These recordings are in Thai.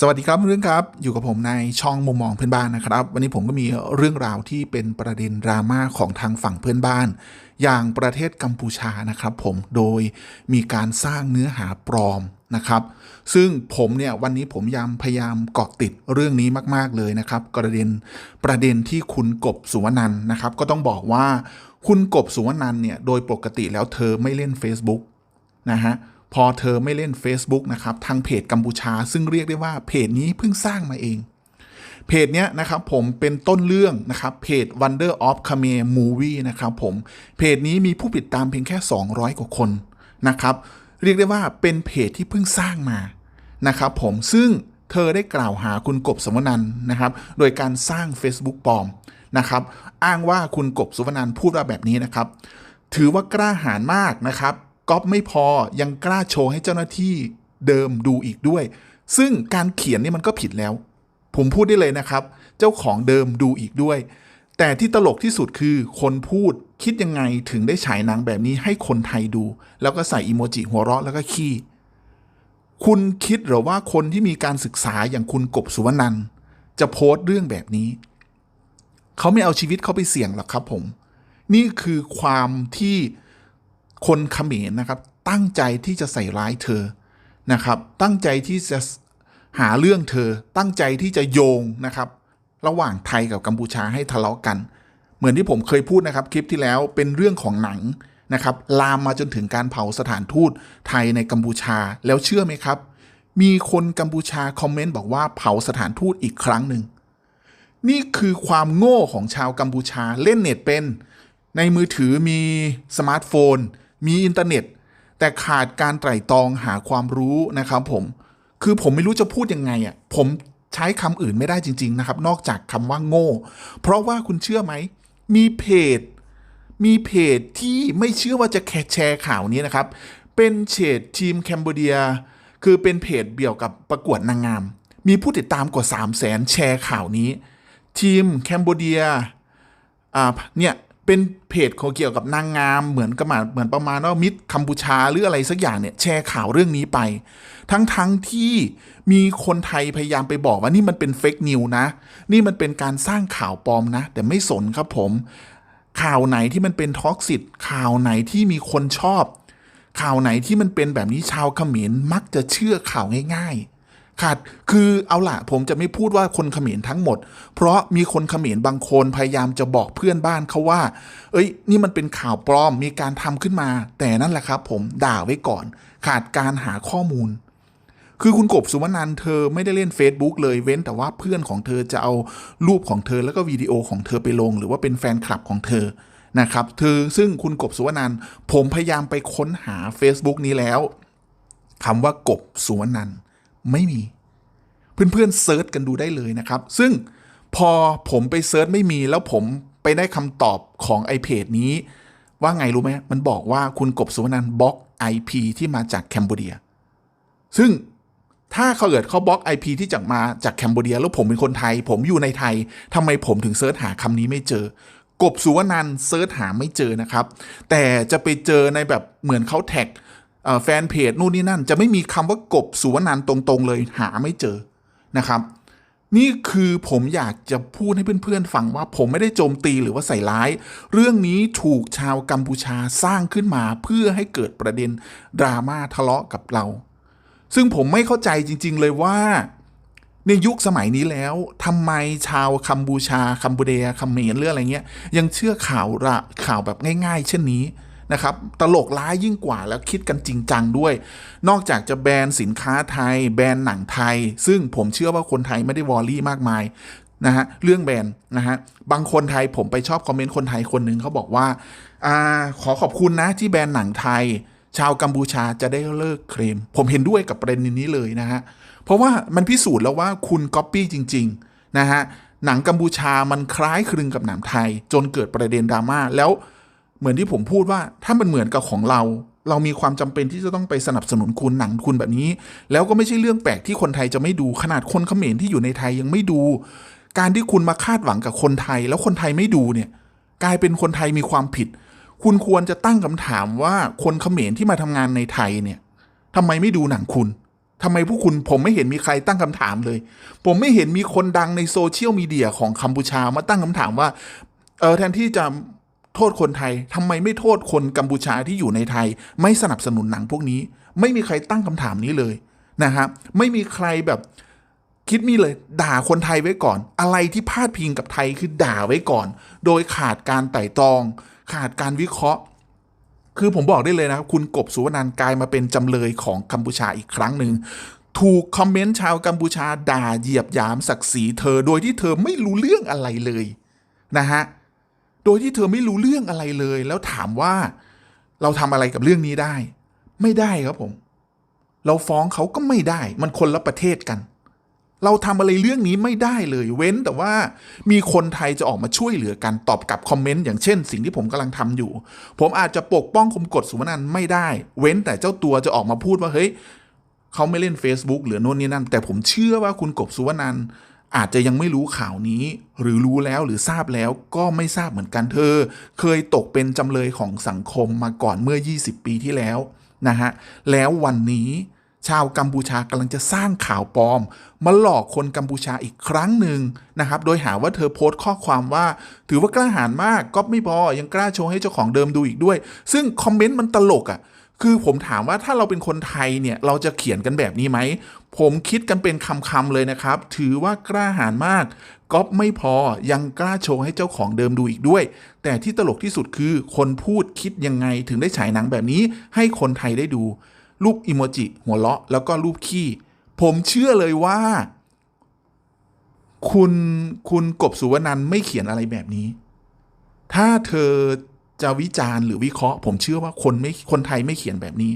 สวัสดีครับเพื่อนครับ อยู่กับผมในช่องมุมมองเพื่อนบ้านนะครับ วันนี้ผมก็มีเรื่องราวที่เป็นประเด็นดราม่าของทางฝั่งเพื่อนบ้าน อย่างประเทศกัมพูชานะครับ ผมโดยมีการสร้างเนื้อหาปลอมนะครับ ซึ่งผมเนี่ยวันนี้ผมยามพยายามเกาะติดเรื่องนี้มาก ๆเลยนะครับ ประเด็นประเด็นที่คุณกบสุวรรณันนะครับ ก็ต้องบอกว่าคุณกบสุวรรณันเนี่ยโดยปกติแล้วเธอไม่เล่น Facebook นะฮะ พอเธอไม่เล่น Facebook นะครับทางเพจกัมพูชา ซึ่งเรียกได้ว่าเพจนี้เพิ่งสร้างมาเอง เพจเนี้ยนะครับผมเป็นต้นเรื่องนะครับเพจ Wonder of Khmer Movie นะครับผมเพจนี้มีผู้ติดตามเพียงแค่ 200 กว่าคนนะครับเรียกได้ว่าเป็นเพจที่เพิ่งสร้างมานะครับผมซึ่งเธอได้กล่าวหาคุณกบสมนันท์นะครับ โดยการสร้าง Facebook ปลอมนะครับ อ้างว่าคุณกบสุวรรณันท์พูดว่าแบบนี้นะครับ ถือว่ากล้าหาญมากนะครับ ก๊อปไม่พอยังกล้าโชว์ให้เจ้าหน้าที่เดิมดูอีกด้วย ซึ่งการเขียนนี่มันก็ผิดแล้ว ผมพูดได้เลยนะครับ เจ้าของเดิมดูอีกด้วย แต่ที่ตลกที่สุดคือคนพูดคิดยังไงถึงได้ฉายหนังแบบนี้ให้คนไทยดู แล้วก็ใส่อีโมจิหัวเราะแล้วก็ขี้คุณคิดหรือว่าคนที่มีการศึกษาอย่างคุณกบสุวรรณันจะโพสต์เรื่องแบบนี้ เขาไม่เอาชีวิตเขาไปเสี่ยงหรอกครับผม นี่คือความที่ คนเขมรนะครับ ตั้งใจที่จะใส่ร้ายเธอนะครับ ตั้งใจที่จะหาเรื่องเธอ ตั้งใจที่จะโยงนะครับ ระหว่างไทยกับกัมพูชาให้ทะเลาะกัน เหมือนที่ผมเคยพูดนะครับคลิปที่แล้วเป็นเรื่องของหนังนะครับลามมาจนถึงการเผาสถานทูตไทยในกัมพูชาแล้วเชื่อไหมครับ มีคนกัมพูชาคอมเมนต์บอกว่าเผาสถานทูตอีกครั้งหนึ่งนี่คือความโง่ของชาวกัมพูชาเล่นเน็ตเป็น ในมือถือมีสมาร์ทโฟน มีอินเทอร์เน็ต แต่ขาดการไตร่ตรองหาความรู้นะครับผมคือผมไม่รู้จะพูดยังไงอะผมใช้คำอื่นไม่ได้จริง ๆ นะครับ นอกจากคำว่าโง่ เพราะว่าคุณเชื่อไหม มีเพจ มีเพจที่ไม่เชื่อว่าจะแคร์แชร์ข่าวนี้นะครับ เป็นเพจทีมแคนเบเดีย คือเป็นเพจเกี่ยวกับประกวดนางงาม มีผู้ติดตามกว่า 3 0 0แสนแชร์ข่าวนี้ ทีมแคนเบเดีย อ่า เนี่ย เป็นเพจเขาเกี่ยวกับนางงามเหมือนกับมาเหมือนประมาณว่ามิตรกัมพูชาหรืออะไรสักอย่างเนี่ยแชร์ข่าวเรื่องนี้ไป ทั้งทั้งที่มีคนไทยพยายามไปบอกว่านี่มันเป็นเฟกนิวนะ นี่มันเป็นการสร้างข่าวปลอมนะ แต่ไม่สนครับผม ข่าวไหนที่มันเป็นท็อกซิตข่าวไหนที่มีคนชอบ ข่าวไหนที่มันเป็นแบบนี้ชาวเขมรมักจะเชื่อข่าวง่าย ๆ ขาดคือเอาละผมจะไม่พูดว่าคนเขมรทั้งหมด เพราะมีคนเขมรบางคนพยายามจะบอกเพื่อนบ้านเขาว่า เอ้ย นี่มันเป็นข่าวปลอมมีการทำขึ้นมา แต่นั่นแหละครับ ผมด่าไว้ก่อน ขาดการหาข้อมูล คือคุณกบสุวรรณันเธอไม่ได้เล่น Facebook เลยเว้นแต่ว่าเพื่อนของเธอจะเอารูปของเธอแล้วก็วิดีโอของเธอไปลง หรือว่าเป็นแฟนคลับของเธอนะครับเธอซึ่งคุณกบสุวรรณันผมพยายามไปค้นหา Facebook นี้แล้วคำว่ากบสุวรรณัน ไม่มี เพื่อนๆเซิร์ชกันดูได้เลยนะครับ ซึ่งพอผมไปเซิร์ชไม่มีแล้วผมไปได้คำตอบของไอเพจนี้ ว่าไงรู้ไหมมันบอกว่าคุณกบสุวรรณันบล็อก IP ที่มาจากแคนเบเดีย ซึ่งถ้าเขาเกิดเขาบล็อก IP ที่จากมาจากแคนเบเดีย แล้วผมเป็นคนไทย ผมอยู่ในไทยทำไมผมถึงเซิร์ชหาคำนี้ไม่เจอกบสุวรรณันเซิร์ชหาไม่เจอนะครับ แต่จะไปเจอในแบบเหมือนเขาแท็ก แฟนเพจนู่นนี่นั่น จะไม่มีคำว่ากบสุวรรณันตรงๆเลยหาไม่เจอนะครับ นี่คือผมอยากจะพูดให้เพื่อนๆฟังว่าผมไม่ได้โจมตีหรือว่าใส่ร้าย เรื่องนี้ถูกชาวกัมพูชาสร้างขึ้นมาเพื่อให้เกิดประเด็นดราม่าทะเลาะกับเรา ซึ่งผมไม่เข้าใจจริง ๆ เลยว่าในยุคสมัยนี้แล้วทำไมชาวกัมพูชาคัมบูเดียคัมเมรหรืออะไรเงี้ยยังเชื่อข่าวระข่าวแบบง่าย ๆ เช่นนี้ นะครับตลกร้ายยิ่งกว่าแล้วคิดกันจริงจังด้วย นอกจากจะแบนสินค้าไทย แบนหนังไทย ซึ่งผมเชื่อว่าคนไทยไม่ได้วอรี่มากมายนะฮะเรื่องแบนนะฮะบางคนไทยผมไปชอบคอมเมนต์คนไทยคนหนึ่งเขาบอกว่าอาขอขอบคุณนะที่แบนหนังไทย ชาวกัมพูชาจะได้เลิกเคลมผมเห็นด้วยกับประเด็นนี้เลยนะฮะเพราะว่ามันพิสูจน์แล้วว่าคุณก๊อปปี้จริงๆนะฮะหนังกัมพูชามันคล้ายคลึงกับหนังไทย จนเกิดประเด็นดราม่าแล้ว เหมือนที่ผมพูดว่าถ้ามันเหมือนกับของเรา เรามีความจำเป็นที่จะต้องไปสนับสนุนคุณหนังคุณแบบนี้ แล้วก็ไม่ใช่เรื่องแปลกที่คนไทยจะไม่ดูขนาดคนเขมรที่อยู่ในไทยยังไม่ดู การที่คุณมาคาดหวังกับคนไทย แล้วคนไทยไม่ดูเนี่ย กลายเป็นคนไทยมีความผิด คุณควรจะตั้งคำถามว่าคนเขมรที่มาทำงานในไทยเนี่ยทำไมไม่ดูหนังคุณทำไมผู้คุณผมไม่เห็นมีใครตั้งคำถามเลย ผมไม่เห็นมีคนดังในโซเชียลมีเดียของกัมพูชามาตั้งคำถามว่า เออแทนที่จะ โทษคนไทยทำไมไม่โทษคนกัมพูชาที่อยู่ในไทย ไม่สนับสนุนหนังพวกนี้ ไม่มีใครตั้งคำถามนี้เลยนะครับ ไม่มีใครแบบคิดมีเลย ด่าคนไทยไว้ก่อน อะไรที่พาดพิงกับไทยคือด่าไว้ก่อน โดยขาดการไต่ตรอง ขาดการวิเคราะห์ คือผมบอกได้เลยนะครับ คุณกบสุวรรณันกลายมาเป็นจำเลยของกัมพูชาอีกครั้งหนึ่งถูกคอมเมนต์ชาวกัมพูชาด่าเหยียบยามศักดิ์ศรีเธอโดยที่เธอไม่รู้เรื่องอะไรเลยนะฮะ โดยที่เธอไม่รู้เรื่องอะไรเลย แล้วถามว่าเราทำอะไรกับเรื่องนี้ได้ ไม่ได้ครับผม เราฟ้องเขาก็ไม่ได้ มันคนละประเทศกัน เราทำอะไรเรื่องนี้ไม่ได้เลย เว้นแต่ว่ามีคนไทยจะออกมาช่วยเหลือกันตอบกลับคอมเมนต์อย่างเช่น สิ่งที่ผมกำลังทำอยู่ ผมอาจจะปกป้องคมกฎสุวรรณันไม่ได้ เว้นแต่เจ้าตัวจะออกมาพูดว่าเฮ้ยเขาไม่เล่น Facebook หรือโน่นนี่นั่น แต่ผมเชื่อว่าคุณกบสุวรรณัน อาจจะยังไม่รู้ข่าวนี้ หรือรู้แล้วหรือทราบแล้วก็ไม่ทราบเหมือนกันเธอ เคยตกเป็นจำเลยของสังคมมาก่อนเมื่อ 20 ปีที่แล้วนะฮะแล้ววันนี้ชาวกัมพูชากำลังจะสร้างข่าวปลอม มาหลอกคนกัมพูชาอีกครั้งหนึ่งนะครับ โดยหาว่าเธอโพสต์ข้อความว่า ถือว่ากล้าหาญมากก็ไม่พอยังกล้าโชว์ให้เจ้าของเดิมดูอีกด้วย ซึ่งคอมเมนต์มันตลกอะ่ะ คือผมถามว่าถ้าเราเป็นคนไทยเนี่ยเราจะเขียนกันแบบนี้ไหม ผมคิดกันเป็นคำๆเลยนะครับ ถือว่ากล้าหาญมากก๊อปไม่พอยังกล้าโชว์ให้เจ้าของเดิมดูอีกด้วย แต่ที่ตลกที่สุดคือคนพูดคิดยังไงถึงได้ฉายหนังแบบนี้ ให้คนไทยได้ดู รูปอิโมจิหัวเราะแล้วก็รูปขี้ ผมเชื่อเลยว่า คุณคุณกบสุวรรณันไม่เขียนอะไรแบบนี้ ถ้าเธอ จะวิจารณ์หรือวิเคราะห์ ผมเชื่อว่าคนไม่คนไทยไม่เขียนแบบนี้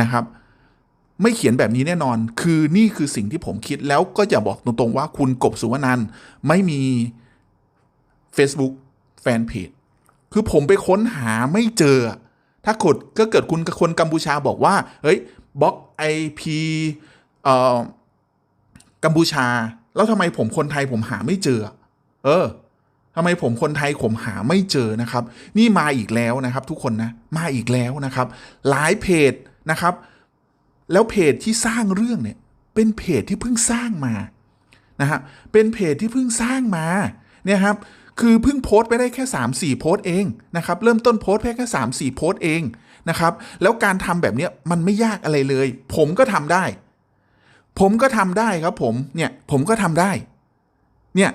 นะครับ ไม่เขียนแบบนี้แน่นอน คือนี่คือสิ่งที่ผมคิดแล้วก็จะบอกตรงๆว่าคุณกบสุวรรณันไม่มี Facebook แฟนเพจคือผมไปค้นหาไม่เจอ ถ้ากดก็เกิดคุณคนกัมพูชาบอกว่า เฮ้ยบล็อกไอพีเอ่อกัมพูชา แล้วทำไมผมคนไทยผมหาไม่เจอ เออ ทำไมผมคนไทยผมหาไม่เจอนะครับ นี่มาอีกแล้วนะครับ ทุกคนนะมาอีกแล้วนะครับ หลายเพจนะครับ แล้วเพจที่สร้างเรื่องเนี่ย เป็นเพจที่เพิ่งสร้างมานะฮะเป็นเพจที่เพิ่งสร้างมาเนี่ยครับคือเพิ่งโพสต์ไปได้แค่ 3 4 โพสต์เองนะครับเริ่มต้นโพสต์แค่3 4 โพสต์เองนะครับแล้วการทำแบบเนี้ยมันไม่ยากอะไรเลย ผมก็ทำได้ ผมก็ทำได้ครับผมเนี่ยผมก็ทำได้เนี่ย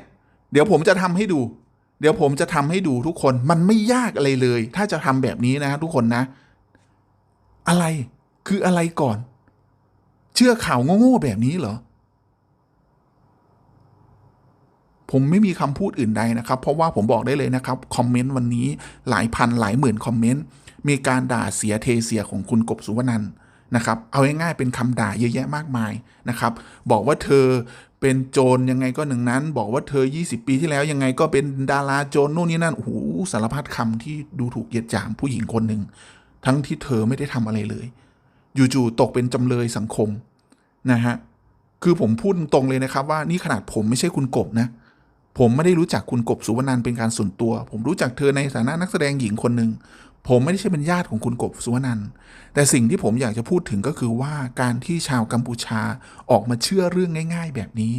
เดี๋ยวผมจะทำให้ดู เดี๋ยวผมจะทำให้ดูทุกคนมันไม่ยากอะไรเลย ถ้าจะทำแบบนี้นะทุกคนนะ อะไรคืออะไรก่อน เชื่อข่าวโง่ๆแบบนี้เหรอ ผมไม่มีคำพูดอื่นใดนะครับ เพราะว่าผมบอกได้เลยนะครับ คอมเมนต์วันนี้หลายพันหลายหมื่นคอมเมนต์มีการด่าเสียเทเสียของคุณกบสุวรรณันนะครับ เอาง่ายๆเป็นคำด่าเยอะแยะมากมายนะครับ บอกว่าเธอ เป็นโจรยังไงก็หนึ่งนั้น บอกว่าเธอ 20 ปีที่แล้วยังไงก็เป็นดาราโจรนู่นนี่นั่นโอ้โหสารพัดคำที่ดูถูกเหยียดหยามผู้หญิงคนหนึ่งทั้งที่เธอไม่ได้ทำอะไรเลยอยู่ๆตกเป็นจำเลยสังคมนะฮะคือผมพูดตรงๆเลยนะครับว่านี่ขนาดผมไม่ใช่คุณกบนะ ผมไม่ได้รู้จักคุณกบสุวรรณันเป็นการส่วนตัว ผมรู้จักเธอในฐานะนักแสดงหญิงคนหนึ่ง ผมไม่ได้ใช่เป็นญาติของคุณกบสุวรรณันท์แต่สิ่งที่ผมอยากจะพูดถึงก็คือว่าการที่ชาวกัมพูชาออกมาเชื่อเรื่องง่าย ๆ แบบนี้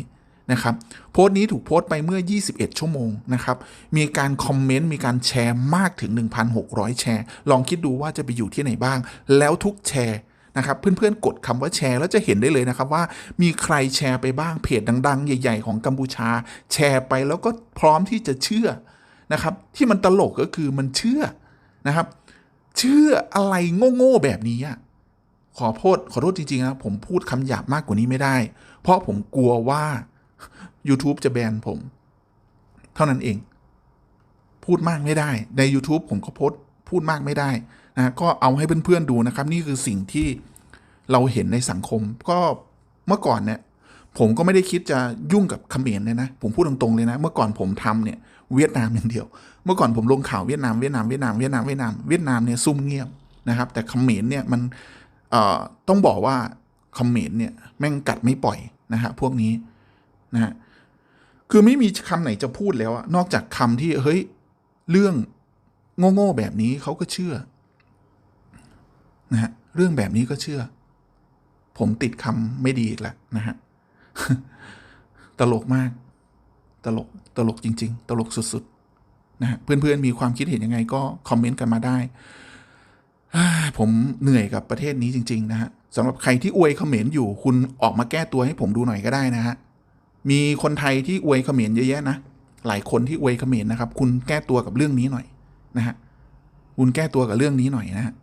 นะครับโพสต์นี้ถูกโพสต์ไปเมื่อ 21 ชั่วโมงนะครับ มีการคอมเมนต์ มีการแชร์มากถึง 1,600 แชร์ ลองคิดดูว่าจะไปอยู่ที่ไหนบ้าง แล้วทุกแชร์นะครับ เพื่อนๆ กดคำว่าแชร์ แล้วจะเห็นได้เลยนะครับว่ามีใครแชร์ไปบ้างเพจดังๆ ใหญ่ๆ ของกัมพูชา แชร์ไปแล้วก็พร้อมที่จะเชื่อนะครับ ที่มันตลกก็คือมันเชื่อ นะครับ เชื่ออะไรโง่ๆแบบนี้อะขอโทษขอโทษจริงๆนะผมพูดคำหยาบมากกว่านี้ไม่ได้ เพราะผมกลัวว่า YouTube จะแบนผม เท่านั้นเอง พูดมากไม่ได้ ใน YouTube ผมก็โพสพูดมากไม่ได้นะก็เอาให้เพื่อนๆดูนะครับ นี่คือสิ่งที่เราเห็นในสังคม ก็เมื่อก่อนเนี่ยผมก็ไม่ได้คิดจะยุ่งกับเขมรเลยนะ ผมพูดตรงๆเลยนะ เมื่อก่อนผมทำเนี่ย เวียดนามอย่างเดียว เมื่อก่อนผมลงข่าวเวียดนามเวียดนามเวียดนามเวียดนามเวียดนามเวียดนามเนี่ยซุ่มเงียบนะครับ แต่เขมรเนี่ยมันต้องบอกว่าเขมรเนี่ยแม่งกัดไม่ปล่อยนะฮะพวกนี้นะฮะคือไม่มีคำไหนจะพูดแล้วอะนอกจากคำที่เฮ้ยเรื่องโง่ๆแบบนี้เขาก็เชื่อนะฮะเรื่องแบบนี้ก็เชื่อ ผมติดคำไม่ดีอีกแล้วนะฮะ ตลกมาก ตลก ตลกจริง ๆ ตลกสุด นะเพื่อนๆมีความคิดเห็นยังไงก็คอมเมนต์กันมาได้ผมเหนื่อยกับประเทศนี้จริง ๆ นะฮะสำหรับใครที่อวยเขมรอยู่คุณออกมาแก้ตัวให้ผมดูหน่อยก็ได้นะฮะมีคนไทยที่อวยเขมรเยอะแยะนะหลายคนที่อวยเขมรนะครับ คุณแก้ตัวกับเรื่องนี้หน่อยนะฮะคุณแก้ตัวกับเรื่องนี้หน่อยนะฮะ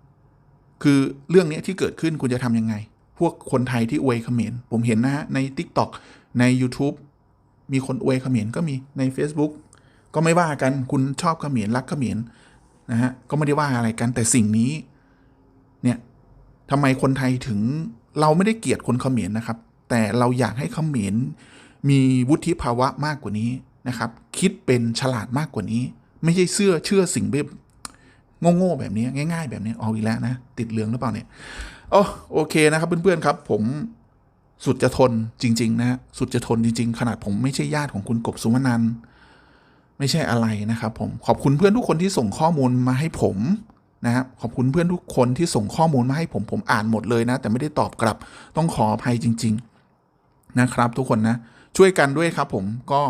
คือเรื่องนี้ที่เกิดขึ้นคุณจะทำยังไง พวกคนไทยที่อวยเขมรผมเห็นนะฮะใน TikTok ใน YouTube มีคนอวยเขมรก็มีใน Facebook ก็ไม่ว่ากันคุณชอบเขมรรักเขมรนะฮะก็ไม่ได้ว่าอะไรกันแต่สิ่งนี้ เนี่ยทำไมคนไทยถึงเราไม่ได้เกลียดคนเขมรนะครับ แต่เราอยากให้เขมรมีวุฒิภาวะมากกว่านี้นะครับ คิดเป็นฉลาดมากกว่านี้ ไม่ใช่เชื่อเชื่อสิ่งแบบโง่ๆแบบนี้ง่าย ๆ แบบนี้เอาอีกแล้วนะ ติดเหลืองหรือเปล่าเนี่ยโอ้โอเคนะครับเพื่อนๆครับ ผมสุดจะทนจริง ๆ นะฮะสุดจะทนจริง ๆ ขนาดผมไม่ใช่ญาติของคุณกบสุวรรณัน ไม่ใช่อะไรนะครับผมขอบคุณเพื่อนทุกคนที่ส่งข้อมูลมาให้ผมนะครับขอบคุณเพื่อนทุกคนที่ส่งข้อมูลมาให้ผมผมอ่านหมดเลยนะ แต่ไม่ได้ตอบกลับต้องขออภัยจริง ๆนะครับ ทุกคนนะ ช่วยกันด้วยครับ ผมก็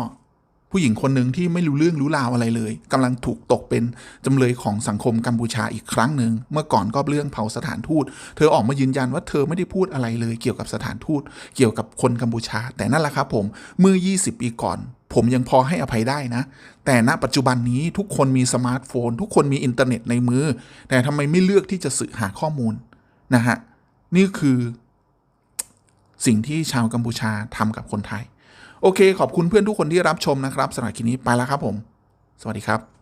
ผู้หญิงคนหนึ่งที่ไม่รู้เรื่องรู้ราวอะไรเลยกำลังถูกตกเป็นจำเลยของสังคมกัมพูชาอีกครั้งหนึ่งเมื่อก่อนก็เรื่องเผาสถานทูต เธอออกมายืนยันว่าเธอไม่ได้พูดอะไรเลย เกี่ยวกับสถานทูต เกี่ยวกับคนกัมพูชา แต่นั่นแหละครับผมเมื่อ 20 ปีก่อน ผมยังพอให้อภัยได้นะ แต่ณปัจจุบันนี้ทุกคนมีสมาร์ทโฟน ทุกคนมีอินเทอร์เน็ตในมือ แต่ทำไมไม่เลือกที่จะสืบหาข้อมูลนะฮะนี่คือ สิ่งที่ชาวกัมพูชาทำกับคนไทย โอเค ขอบคุณเพื่อนทุกคนที่รับชมนะครับสำหรับคลิปนี้ไปแล้วครับผม สวัสดีครับ